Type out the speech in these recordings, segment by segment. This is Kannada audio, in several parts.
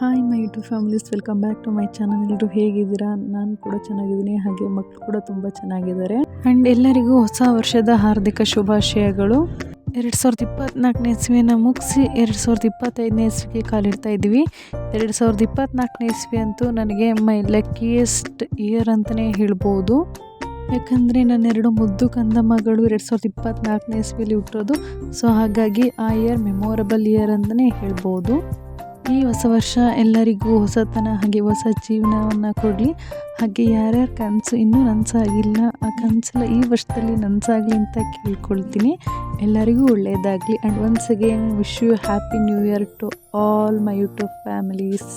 Hi my YouTube families welcome back to my channel ಎಲ್ಲರೂ ಹೇಗಿದ್ದೀರಾ? ನಾನು ಕೂಡ ಚೆನ್ನಾಗಿದ್ದೀನಿ. ಹಾಗೆ ಮಕ್ಕಳು ಕೂಡ ತುಂಬ ಚೆನ್ನಾಗಿದ್ದಾರೆ. ಆ್ಯಂಡ್ ಎಲ್ಲರಿಗೂ ಹೊಸ ವರ್ಷದ ಹಾರ್ದಿಕ ಶುಭಾಶಯಗಳು. ಎರಡು ಸಾವಿರದ ಇಪ್ಪತ್ನಾಲ್ಕನೇ ಇಸ್ವಿಯನ್ನು ಮುಗಿಸಿ ಎರಡು ಸಾವಿರದ ಇಪ್ಪತ್ತೈದನೇ ಇಸ್ವಿಗೆ ಕಾಲಿಡ್ತಾ ಇದ್ದೀವಿ. ಎರಡು ಸಾವಿರದ ಇಪ್ಪತ್ತ್ನಾಲ್ಕನೇ ಇಸ್ವಿ ಅಂತೂ ನನಗೆ ಮೈ ಲಕ್ಕಿಯೆಸ್ಟ್ ಇಯರ್ ಅಂತಲೇ ಹೇಳ್ಬೋದು. ಯಾಕಂದರೆ ನನ್ನ ಎರಡು ಮುದ್ದು ಕಂದಮ್ಮಗಳು ಮಗಳು ಎರಡು ಸಾವಿರದ ಇಪ್ಪತ್ತ್ನಾಲ್ಕನೇ ಇಸ್ವಿಯಲ್ಲಿ ಹುಟ್ಟಿರೋದು. ಸೊ ಹಾಗಾಗಿ ಆ ಇಯರ್ ಮೆಮೊರಬಲ್ ಇಯರ್ ಅಂತಲೇ ಹೇಳ್ಬೋದು. ಈ ಹೊಸ ವರ್ಷ ಎಲ್ಲರಿಗೂ ಹೊಸತನ, ಹಾಗೆ ಹೊಸ ಜೀವನವನ್ನು ಕೊಡಲಿ. ಹಾಗೆ ಯಾರ್ಯಾರ ಕನಸು ಇನ್ನೂ ನನಸಾಗಿಲ್ಲ, ಆ ಕನಸೆಲ್ಲ ಈ ವರ್ಷದಲ್ಲಿ ನನಸಾಗಲಿ ಅಂತ ಕೇಳ್ಕೊಳ್ತೀನಿ. ಎಲ್ಲರಿಗೂ ಒಳ್ಳೆಯದಾಗಲಿ and once again wish you happy new year to all my YouTube families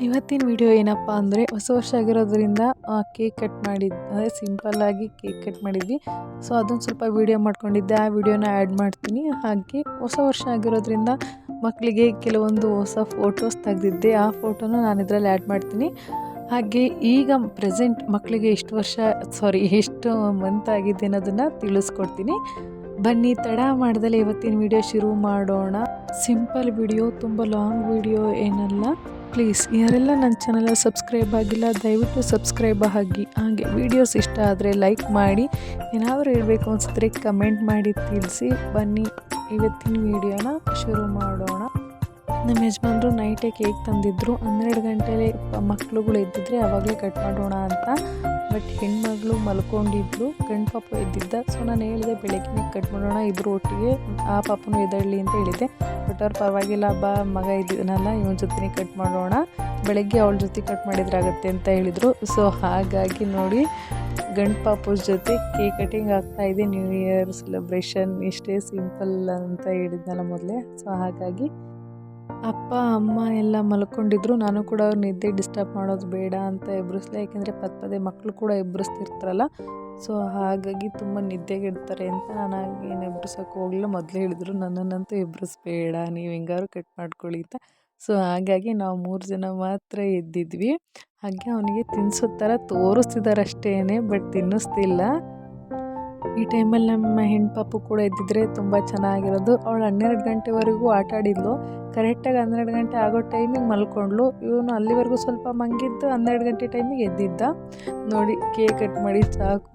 ಇವತ್ತಿನ ವಿಡಿಯೋ ಏನಪ್ಪ ಅಂದರೆ ಹೊಸ ವರ್ಷ ಆಗಿರೋದ್ರಿಂದ ಕೇಕ್ ಕಟ್ ಮಾಡಿದ್ದು ಅಂದರೆ ಸಿಂಪಲ್ಲಾಗಿ ಕೇಕ್ ಕಟ್ ಮಾಡಿದ್ವಿ. ಸೊ, ಅದೊಂದು ಸ್ವಲ್ಪ ವೀಡಿಯೋ ಮಾಡ್ಕೊಂಡಿದ್ದೆ. ಆ ವಿಡಿಯೋನ ಆ್ಯಡ್ ಮಾಡ್ತೀನಿ. ಹಾಗೆ ಹೊಸ ವರ್ಷ ಆಗಿರೋದ್ರಿಂದ ಮಕ್ಕಳಿಗೆ ಕೆಲವೊಂದು ಹೊಸ ಫೋಟೋಸ್ ತೆಗೆದಿದ್ದೆ. ಆ ಫೋಟೋನ ನಾನು ಇದರಲ್ಲಿ ಆ್ಯಡ್ ಮಾಡ್ತೀನಿ. ಹಾಗೆ ಈಗ ಪ್ರೆಸೆಂಟ್ ಮಕ್ಕಳಿಗೆ ಎಷ್ಟು ವರ್ಷ, ಸಾರಿ, ಎಷ್ಟು ಮಂತ್ ಆಗಿದೆ ಅನ್ನೋದನ್ನು ತಿಳಿಸ್ಕೊಡ್ತೀನಿ. ಬನ್ನಿ, ತಡ ಮಾಡಿದಲ್ಲಿ ಇವತ್ತಿನ ವಿಡಿಯೋ ಶುರು ಮಾಡೋಣ. ಸಿಂಪಲ್ ವಿಡಿಯೋ, ತುಂಬ ಲಾಂಗ್ ವಿಡಿಯೋ ಏನಲ್ಲ. ಪ್ಲೀಸ್ ಯಾರೆಲ್ಲ ನನ್ನ ಚಾನಲ್ ಸಬ್ಸ್ಕ್ರೈಬ್ ಆಗಿಲ್ಲ, ದಯವಿಟ್ಟು ಸಬ್ಸ್ಕ್ರೈಬ್ ಆಗಿ. ಹಾಗೆ ವೀಡಿಯೋಸ್ ಇಷ್ಟ ಆದರೆ ಲೈಕ್ ಮಾಡಿ. ಏನಾದರೂ ಹೇಳಬೇಕು ಅನಿಸಿದ್ರೆ ಕಮೆಂಟ್ ಮಾಡಿ ತಿಳಿಸಿ. ಬನ್ನಿ, ಇವತ್ತಿನ ವೀಡಿಯೋನ ಶುರು ಮಾಡೋಣ. ನಮ್ಮ ಯಜಮಾನರು ನೈಟೇ ಕೇಕ್ ತಂದಿದ್ರು. ಹನ್ನೆರಡು ಗಂಟೆಲಿ ಮಕ್ಕಳುಗಳು ಎದ್ದಿದ್ರೆ ಅವಾಗಲೇ ಕಟ್ ಮಾಡೋಣ ಅಂತ. ಬಟ್ ಹೆಣ್ಮಗಳು ಮಲ್ಕೊಂಡಿದ್ರು, ಗಂಡು ಪಾಪ ಎದ್ದಿದ್ದ. ಸೊ ನಾನು ಹೇಳಿದೆ ಬೆಳಗ್ಗೆ ಕಟ್ ಮಾಡೋಣ. ಇಬ್ಬರು ಒಟ್ಟಿಗೆ ಆ ಪಾಪನೂ ಎದಳ್ಳಿ ಅಂತ ಹೇಳಿದೆ ಅವ್ರು ಪರವಾಗಿಲ್ಲ, ಬಾ ಮಗ ಇದ್ದೀನಲ್ಲ ಇವನ ಜೊತೆ ಕಟ್ ಮಾಡೋಣ. ಬೆಳಗ್ಗೆ ಅವಳ ಜೊತೆ ಕಟ್ ಮಾಡಿದ್ರಾಗತ್ತೆ ಅಂತ ಹೇಳಿದರು. ಸೊ ಹಾಗಾಗಿ ನೋಡಿ, ಗಂಡು ಪಾಪುಸ್ ಜೊತೆ ಕೇಕ್ ಕಟಿಂಗ್ ಆಗ್ತಾ ಇದೆ. ನ್ಯೂ ಇಯರ್ ಸೆಲೆಬ್ರೇಷನ್ ಇಷ್ಟೇ ಸಿಂಪಲ್ ಅಂತ ಹೇಳಿದ್ನಲ್ಲ ಮೊದಲೇ. ಸೊ ಹಾಗಾಗಿ ಅಪ್ಪ, ಅಮ್ಮ ಎಲ್ಲ ಮಲ್ಕೊಂಡಿದ್ರು. ನಾನು ಕೂಡ ಅವ್ರು ನಿದ್ದೆ ಡಿಸ್ಟರ್ಬ್ ಮಾಡೋದು ಬೇಡ ಅಂತ ಎಬ್ಬರಿಸ್ಲೇ ಯಾಕೆಂದರೆ ಪದ ಪದೇ ಮಕ್ಕಳು ಕೂಡ ಎಬ್ಬರಿಸ್ತಿರ್ತಾರಲ್ಲ ಸೊ ಹಾಗಾಗಿ ತುಂಬ ನಿದ್ದೆಗೆಡ್ತಾರೆ ಅಂತ ನಾನು ಏನು ಎಬ್ಬರ್ಸೋಕೆ ಹೋಗಲಿಲ್ಲ ಮೊದಲೇ ಹೇಳಿದ್ರು, ನನ್ನನ್ನಂತೂ ಎಬ್ಬರಿಸ್ಬೇಡ ನೀವು ಹೆಂಗಾದ್ರು ಕಟ್ ಮಾಡ್ಕೊಳ್ಳಿ ಅಂತ. ಸೊ ಹಾಗಾಗಿ ನಾವು ಮೂರು ಜನ ಮಾತ್ರ ಎದ್ದಿದ್ವಿ. ಹಾಗೆ ಅವನಿಗೆ ತಿನ್ನಿಸೋ ಥರ ತೋರಿಸ್ತಿದ್ದಾರೆ ಅಷ್ಟೇ ಬಟ್ ತಿನ್ನಿಸ್ತಿಲ್ಲ. ಈ ಟೈಮಲ್ಲಿ ನಮ್ಮ ಹೆಣ್ಪಾಪು ಕೂಡ ಇದ್ದಿದ್ರೆ ತುಂಬ ಚೆನ್ನಾಗಿರೋದು. ಅವಳು ಹನ್ನೆರಡು ಗಂಟೆವರೆಗೂ ಆಟ ಆಡಿದ್ಲು. ಕರೆಕ್ಟಾಗಿ ಹನ್ನೆರಡು ಗಂಟೆ ಆಗೋ ಟೈಮಿಗೆ ಮಲ್ಕೊಂಡ್ಳು. ಇವನು ಅಲ್ಲಿವರೆಗೂ ಸ್ವಲ್ಪ ಮಂಗಿದ್ದು ಹನ್ನೆರಡು ಗಂಟೆ ಟೈಮಿಗೆ ಎದ್ದಿದ್ದ. ನೋಡಿ, ಕೇಕ್ ಕಟ್ ಮಾಡಿ ಸಾಕು.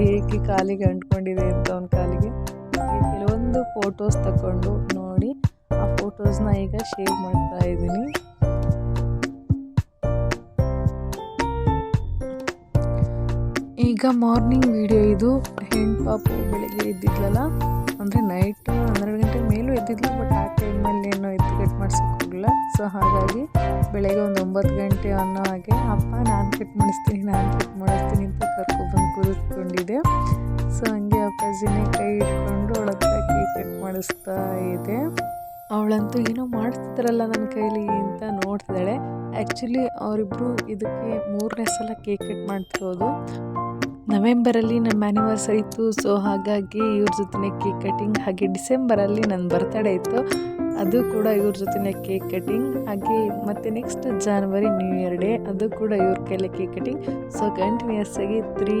ಹೇಗೆ ಕಾಲಿಗೆ ಅಂಟ್ಕೊಂಡಿದೆ ಅಂತ ಅವನ ಕಾಲಿಗೆ. ಕೆಲವೊಂದು ಫೋಟೋಸ್ ತಗೊಂಡು ನೋಡಿ, ಆ ಫೋಟೋಸ್ನ ಈಗ ಶೇರ್ ಮಾಡ್ತಾ ಇದ್ದೀನಿ. ಈಗ ಮಾರ್ನಿಂಗ್ ವಿಡಿಯೋ ಇದು. ಹೆಣ್ ಪಾಪು ಬೆಳಗ್ಗೆ ಎದ್ದಿದ್ಲಲ್ಲ? ಅಂದರೆ ನೈಟು ಹನ್ನೆರಡು ಗಂಟೆ ಮೇಲೂ ಎದ್ದಿದ್ಲು ಬಟ್ ಆ ಟೈಮಲ್ಲಿ ಏನೋ ಎದ್ದು ಕಟ್ ಮಾಡಿಸ್ಕೊಂಡಿಲ್ಲ ಸೊ ಹಾಗಾಗಿ ಬೆಳಗ್ಗೆ ಒಂದು ಒಂಬತ್ತು ಗಂಟೆ ಅನ್ನೋ ಹಾಗೆ, ಅಪ್ಪ, ನಾನು ಕಟ್ ಮಾಡಿಸ್ತೀನಿ, ನಾನು ಕಟ್ ಮಾಡಿಸ್ತೀನಿ ಅಂತ ಕರ್ಕೊಬಂದು ಕೂರಿಸ್ಕೊಂಡಿದ್ದೆ. ಸೊ ಹಂಗೆ ಅಪ್ಪಾಜಿನೇ ಕೈ ಇಟ್ಕೊಂಡು ಒಳಗೆ ಕೈ ಕಟ್ ಮಾಡಿಸ್ತಾ ಇದೆ. ಅವಳಂತೂ ಏನೋ ಮಾಡ್ತಿದ್ರಲ್ಲ ನನ್ನ ಕೈಲಿ ಅಂತ ನೋಡ್ತಿದ್ದಾಳೆ. ಆ್ಯಕ್ಚುಲಿ ಅವರಿಬ್ಬರು ಇದಕ್ಕೆ ಮೂರನೇ ಸಲ ಕೇಕ್ ಕಟ್ ಮಾಡ್ತಿರೋದು. ನವೆಂಬರಲ್ಲಿ ನಮ್ಮ ಆ್ಯನಿವರ್ಸರಿ ಇತ್ತು. ಸೊ ಹಾಗಾಗಿ ಇವ್ರ ಜೊತೆ ಕೇಕ್ ಕಟಿಂಗ್ ಹಾಗೆ ಡಿಸೆಂಬರಲ್ಲಿ ನನ್ನ ಬರ್ತಡೇ ಇತ್ತು. ಅದು ಕೂಡ ಇವ್ರ ಜೊತೆ ಕೇಕ್ ಕಟಿಂಗ್ ಹಾಗೆ ಮತ್ತು next January new year day ಅದು ಕೂಡ ಇವ್ರ ಕೈಲೇ ಕೇಕ್ ಕಟಿಂಗ್ ಸೊ ಕಂಟಿನ್ಯೂಸ್ ಆಗಿ ತ್ರೀ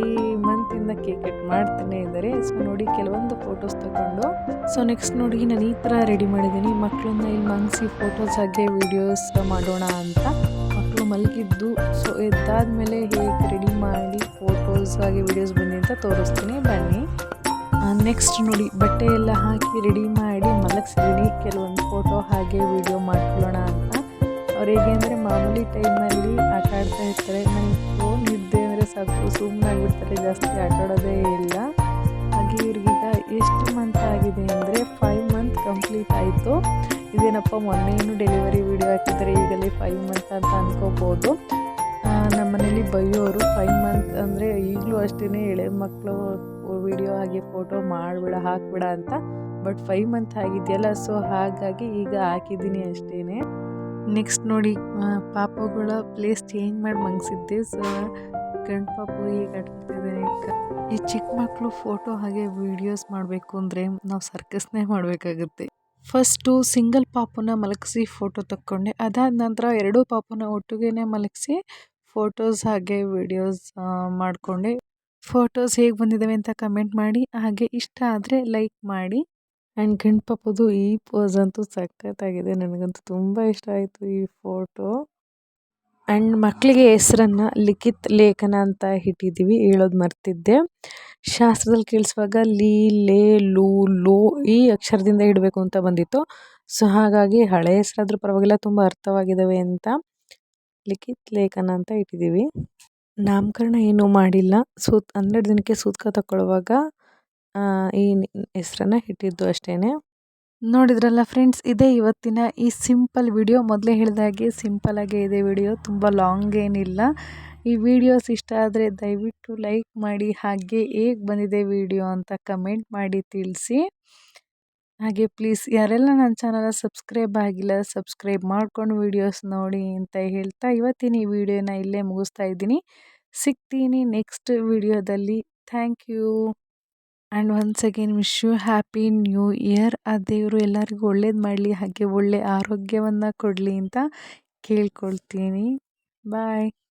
ಮಂತಿಂದ ಕೇಕ್ ಕಟ್ ಮಾಡ್ತಾನೆ ಇದ್ದಾರೆ ಸೊ ನೋಡಿ ಕೆಲವೊಂದು ಫೋಟೋಸ್ ತಗೊಂಡು. ಸೊ ನೆಕ್ಸ್ಟ್ ನೋಡಿ ನಾನು ಈ ಥರ ರೆಡಿ ಮಾಡಿದ್ದೀನಿ. ಮಕ್ಕಳನ್ನ ಇಲ್ಲಿ ಮಂಗಿಸಿ ಫೋಟೋಸ್ ಹಾಗೆ ವೀಡಿಯೋಸ್ ಮಾಡೋಣ ಅಂತ. ಮಲಗಿದ್ದು ಸೊ ಎದ್ದಾದ್ಮೇಲೆ ಹೇಗೆ ರೆಡಿ ಮಾಡಿ ಫೋಟೋಸ್ ಹಾಗೆ ವೀಡಿಯೋಸ್ ಬನ್ನಿ ಅಂತ ತೋರಿಸ್ತೀನಿ. ಬನ್ನಿ. ನೆಕ್ಸ್ಟ್ ನೋಡಿ, ಬಟ್ಟೆ ಎಲ್ಲ ಹಾಕಿ ರೆಡಿ ಮಾಡಿ ಮಲಗಿಸಿದ್ದೀನಿ ಕೆಲವೊಂದು ಫೋಟೋ ಹಾಗೆ ವಿಡಿಯೋ ಮಾಡ್ಕೊಳ್ಳೋಣ ಅಂತ. ಅವ್ರು ಹೇಗೆ ಅಂದರೆ ಮಾಮೂಲಿ ಟೈಮಲ್ಲಿ ಆಟ ಆಡ್ತಾ ಇರ್ತಾರೆ. ನನಗೆ ಫೋನ್ ಇದ್ದೆ ಅಂದರೆ ಸಾಕು ಸುಮ್ಮನಾಗಿರ್ತಾರೆ ಜಾಸ್ತಿ ಆಟಾಡೋದೇ ಇಲ್ಲ. ಹಾಗೆ ಇವ್ರಿಗೀಗ ಎಷ್ಟು ಮಂತ್ ಆಗಿದೆ ಅಂದರೆ ಫೈವ್ ಮಂತ್ ಕಂಪ್ಲೀಟ್ ಆಯಿತು. ಇದೇನಪ್ಪ ಏನು ಡೆಲಿವರಿ ವಿಡಿಯೋ ಹಾಕಿದರೆ ಈಗಲೇ ಫೈವ್ ಮಂತ್ ಅಂತ ಅಂದ್ಕೋಬೋದು ನಮ್ಮ ಮನೇಲಿ ಬೈಯೋರು ಫೈವ್ ಮಂತ್ ಅಂದರೆ ಈಗಲೂ ಅಷ್ಟೇ ಎಳೆ ಮಕ್ಕಳು ವಿಡಿಯೋ ಹಾಗೆ ಫೋಟೋ ಮಾಡಿಬಿಡ, ಹಾಕ್ಬಿಡ ಅಂತ. ಬಟ್ ಫೈವ್ ಮಂತ್ ಆಗಿದೆಯಲ್ಲ ಸೊ ಹಾಗಾಗಿ ಈಗ ಹಾಕಿದ್ದೀನಿ ಅಷ್ಟೇ ನೆಕ್ಸ್ಟ್ ನೋಡಿ ಪಾಪಗಳ ಪ್ಲೇಸ್ ಚೇಂಜ್ ಮಾಡಿ ಮಂಗಿಸಿದ್ದೆ ಸೊ ಗಂಡು ಪಾಪು ಈಗ ಆಡ್ತಿದ್ದಾನೆ ಈ ಚಿಕ್ಕ ಮಕ್ಕಳು ಫೋಟೋ ಹಾಗೆ ವೀಡಿಯೋಸ್ ಮಾಡಬೇಕು ಅಂದರೆ ನಾವು ಸರ್ಕಸ್ನೇ ಮಾಡಬೇಕಾಗುತ್ತೆ. ಫಸ್ಟು ಸಿಂಗಲ್ ಪಾಪುನ ಮಲಗಿಸಿ ಫೋಟೋ ತಕ್ಕೊಂಡೆ. ಅದಾದ ನಂತರ ಎರಡೂ ಪಾಪುನ ಒಟ್ಟಿಗೆ ಮಲಗಿಸಿ ಫೋಟೋಸ್ ಹಾಗೆ ವೀಡಿಯೋಸ್ ಮಾಡಿಕೊಂಡೆ. ಫೋಟೋಸ್ ಹೇಗೆ ಬಂದಿದ್ದಾವೆ ಅಂತ ಕಮೆಂಟ್ ಮಾಡಿ. ಹಾಗೆ ಇಷ್ಟ ಆದರೆ ಲೈಕ್ ಮಾಡಿ. ಆ್ಯಂಡ್ ಗಣಪಪ್ಪದು ಈ ಪೋಸ್ ಅಂತೂ ಸಖತ್ತಾಗಿದೆ. ನನಗಂತೂ ತುಂಬ ಇಷ್ಟ ಆಯಿತು ಈ ಫೋಟೋ. ಆ್ಯಂಡ್ ಮಕ್ಕಳಿಗೆ ಹೆಸರನ್ನು ಲಿಖಿತ್ ಲೇಖನ ಅಂತ ಇಟ್ಟಿದ್ದೀವಿ ಹೇಳೋದು ಮರ್ತಿದ್ದೆ. ಶಾಸ್ತ್ರದಲ್ಲಿ ಕೇಳಿಸುವಾಗ ಲೀ, ಲೇ, ಲೂ ಲೂ ಈ ಅಕ್ಷರದಿಂದ ಇಡಬೇಕು ಅಂತ ಬಂದಿತ್ತು. ಸೊ, ಹಾಗಾಗಿ ಹಳೆ ಹೆಸರಾದರೂ ಪರವಾಗಿಲ್ಲ, ತುಂಬ ಅರ್ಥವಾಗಿದ್ದಾವೆ ಅಂತ ಲಿಖಿತ್ ಲೇಖನ ಅಂತ ಇಟ್ಟಿದ್ದೀವಿ ನಾಮಕರಣ ಏನೂ ಮಾಡಿಲ್ಲ. ಸೂತ್ ಹನ್ನೆರಡು ದಿನಕ್ಕೆ ಸೂತಕ ತಗೊಳ್ಳುವಾಗ ಈ ಹೆಸ್ರನ್ನ ಇಟ್ಟಿದ್ದು ಅಷ್ಟೇ ನೋಡಿದ್ರಲ್ಲ ಫ್ರೆಂಡ್ಸ್, ಇದೇ ಇವತ್ತಿನ ಈ ಸಿಂಪಲ್ ವಿಡಿಯೋ. ಮೊದಲೇ ಹೇಳಿದಾಗೆ ಸಿಂಪಲಾಗೇ ಇದೆ ವಿಡಿಯೋ, ತುಂಬ ಲಾಂಗ್ ಏನಿಲ್ಲ. ಈ ವಿಡಿಯೋಸ್ ಇಷ್ಟ ಆದರೆ ದಯವಿಟ್ಟು ಲೈಕ್ ಮಾಡಿ, ಹಾಗೆ ಹೇಗೆ ಬಂದಿದೆ ವಿಡಿಯೋ ಅಂತ ಕಮೆಂಟ್ ಮಾಡಿ ತಿಳಿಸಿ. ಹಾಗೆ ಪ್ಲೀಸ್, ಯಾರೆಲ್ಲ ನನ್ನ ಚಾನಲ್ ಸಬ್ಸ್ಕ್ರೈಬ್ ಆಗಿಲ್ಲ, ಸಬ್ಸ್ಕ್ರೈಬ್ ಮಾಡ್ಕೊಂಡು ವಿಡಿಯೋಸ್ ನೋಡಿ ಅಂತ ಹೇಳ್ತಾ ಇವತ್ತಿನ ಈ ವಿಡಿಯೋನ ಇಲ್ಲೇ ಮುಗಿಸ್ತಾ ಇದ್ದೀನಿ. ಸಿಗ್ತೀನಿ ನೆಕ್ಸ್ಟ್ ವಿಡಿಯೋದಲ್ಲಿ. Thank you. And once again wish you happy new year ಆ ದೇವರು ಎಲ್ಲರಿಗೂ ಒಳ್ಳೇದು ಮಾಡಲಿ, ಹಾಗೆ ಒಳ್ಳೆಯ ಆರೋಗ್ಯವನ್ನು ಕೊಡಲಿ ಅಂತ ಕೇಳ್ಕೊಳ್ತೀನಿ. ಬಾಯ್